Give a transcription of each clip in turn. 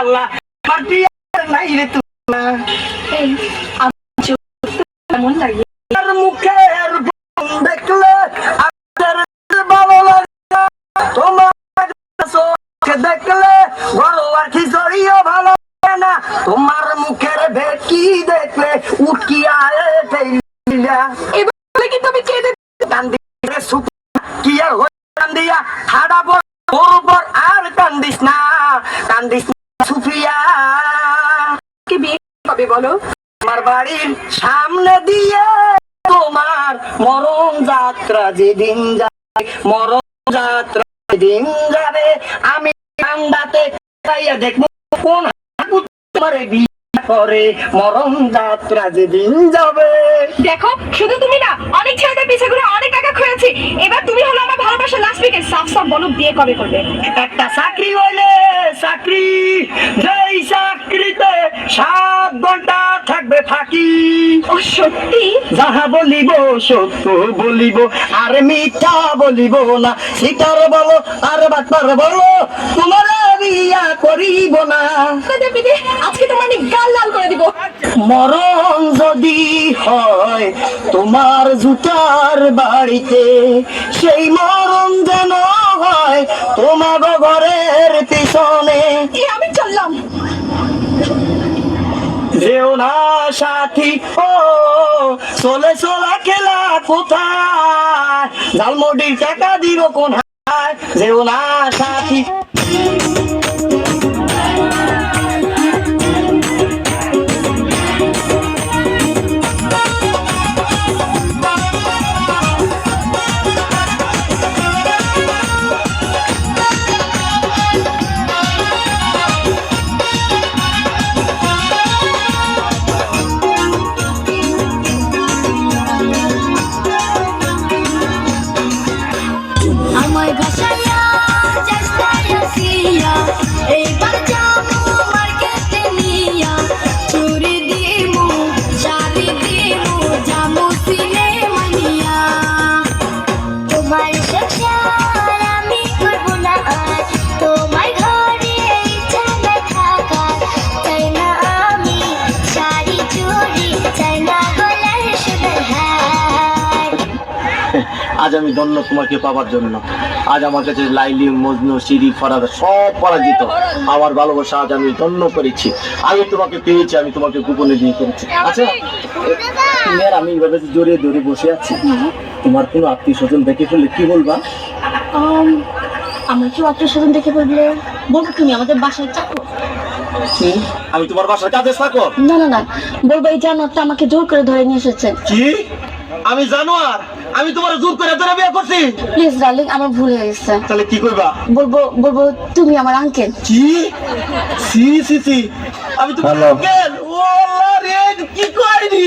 আল্লাহ আমার বিয়ে নাই রে তুলা কেমন লাগে? আর মুখের গুণ দেখলে আপনার ভালো লাগে। তোমার চোখে দেখলে ঘরোয়ার খিচড়িও ভালো না। তোমার মুখের ভেটকি দেখলে উঠিয়া ফেলিয়া এবার কিন্তু আমি কেঁদে কান্দিরে সুপ কি আর হয়ে কান্দিয়া হাড়া বর বর আর কান্দিস না কান্দিস না সুফিয়া কি বিয়ে কবে বলো? আমার বাড়ির সামনে দিয়ে তোমার মরণ যাত্রা যেদিন যাবে মরণ যাত্রা যেদিন যাবে আমি ঠান্ডাতে দেখব কোন তোমারে বিয়ে করে মরণ যাত্রা যেদিন যাবে। দেখো শুধু তুমি না অনেক ছেলেদের পিছে ঘুরে অনেক টাকা খুঁজেছি এবার তুমি হলো আমার ভালোবাসা লাস্ট উইকেট সাফ সাফ বলো বিয়ে কবে করবে? একটা চাকরি হইলে চাকরি সাত ঘণ্টা থাকবে ফাঁকি সত্যি? যাহা বলিব সত্য বলিব আর মিথ্যা বলিব না। সীতার বলো আর বাটপার বলো তোমার বিয়া করিব না। আজকে তোমার গাল লাল করে দিব। মরণ যদি হয় তোমার জুতার বাড়িতে সেই মরণ যেন হয় তোমার ঘরের পিছনে। আমি যেও না সাথী, ও, চলে, চলা খেলা কোথায়? ঝালমুড়ির টাকা দিব কোন যেও না সাথী। আজ আমি ধন্য তোমাকে পাবার জন্য। আজ আমার কাছে লাইলি মজনু সিঁড়ি ফরাদ সব পরাজিত। আমার ভালোবাসা আজ আমি ধন্য করেছি। আমি তোমাকে পেয়েছি আমি তোমাকে গোপনে দিয়ে করেছি। আচ্ছা আমি এইভাবে জড়িয়ে ধরে বসে আছি তোমার কোনো আত্মীয় স্বজন দেখে ফেললে কি বলবা? আম, আমরা কি আত্মীয় স্বজন দেখে বললে বলব তুমি আমাদের বাসায় চাকর? আমি তোমার বাসার কাজে থাকো? না না না বলব এই জানোয়ারটা আমাকে জোর করে ধরে নিয়ে এসেছে। কি? আমি জানো আর আমি তোমার জোর করে ধরে বিয়ে করছি। প্লিজ ডার্লিং আমার ভুল হয়ে গেছে। তাহলে কি করবা? বলব বলব তুমি আমার আঙ্কেল কি? সি সি সি। আমি তো Hello. আঙ্কেল ও আল্লাহ রে কি কইনি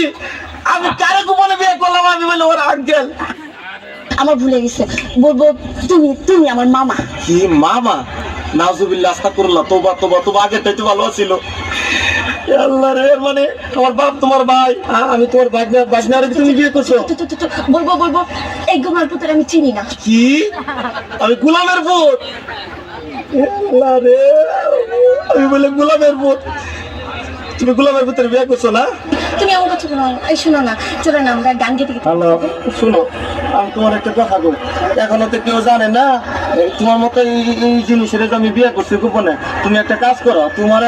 আমি কারে গোপনে বিয়ে করলাম? আমি বলে ওর আঙ্কেল আমার ভুলে গেছে। বলব তুমি তুমি আমার মামা। কি মামা? নাজুবিল্লাহ আস্তাগফিরুল্লাহ তোবা তোবা তোবা আগে তো ভালো ছিল। আল্লাহ রে মানে তোমার বাপ তোমার ভাই আমি তোমার বাজনা বাজনারে তুমি বিয়ে করছ? বলব বলব এই গোমার পুত্র আমি চিনি না। কি? আমি গোলামের পুত? আল্লাহ রে আমি বলে গোলামের পুত। তুমি গোলামের পুত্রের বিয়ে করছ না? তুমি আমার কথা শোনো এই শোনো না চলো না আমরা গান গেতে হ্যালো শুনো আমি তোমার একটা কথা বল। এখনও তো কেউ জানে না তোমার মতো এই জিনিসের আমি বিয়ে করছি গোপনে। তুমি একটা কাজ করো তোমার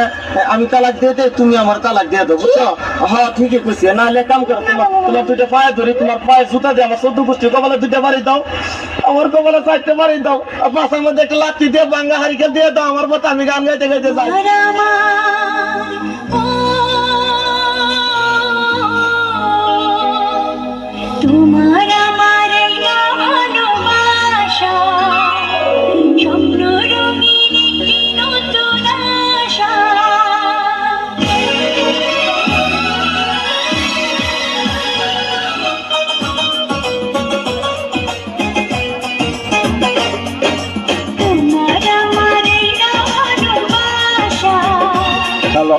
আমি তালাক দিয়ে দেই তুমি আমার তালাক দিয়ে দেবো বুঝছ? হ্যাঁ ঠিকই কইছি নাহলে কাম করো তোমার তোমার দুইটা পায়ে ধরি তোমার পায়ে জুতা দিয়ে আমার চোদ্দ গোষ্ঠী কপালে দুইটা বাড়ি দাও আমার কপালে চারটে বাড়ি দাও পাশের মধ্যে একটা লাঠি দিয়ে বাঙ্গা হারিকে দিয়ে দাও আমার মতো আমি গান গাইতে গাইতে যাই।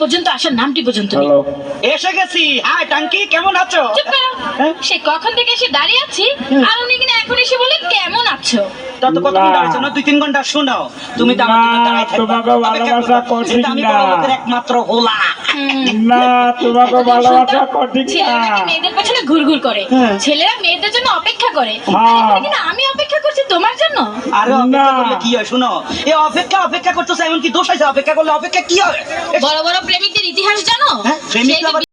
পর্যন্ত আসার নামটি পর্যন্ত নেই। এসে গেছি। হাই টাঙ্কি কেমন আছো? সে কখন থেকে এসে দাঁড়িয়ে আছি আর উনি কিনা এখন এসে বলে কেমন আছো? তত কতক্ষণ দাঁড়াইছো না দুই তিন ঘণ্টা শোনাও তুমি তো আমার জন্য দাঁড়াই তোমাকে ভালোবাসা। কঠিন আমি না। একমাত্র হোলা। না তোমাকে ভালোবাসা কঠিন না। মেয়েদের পেছনে ঘুরঘুর করে। হ্যাঁ। ছেলেরা মেয়েদের জন্য অপেক্ষা করে। হ্যাঁ। আর এখন কিনা আমি অপেক্ষা করছি তোমার জন্য? আরে অপেক্ষা। করলে কি হয় শুনো? এ অপেক্ষা অপেক্ষা করতেছে এমন কি দোষ আছে। অপেক্ষা করলে অপেক্ষা কি হয়? বড় বড় প্রেমিকদের ইতিহাস জানো? হ্যাঁ, প্রেমিক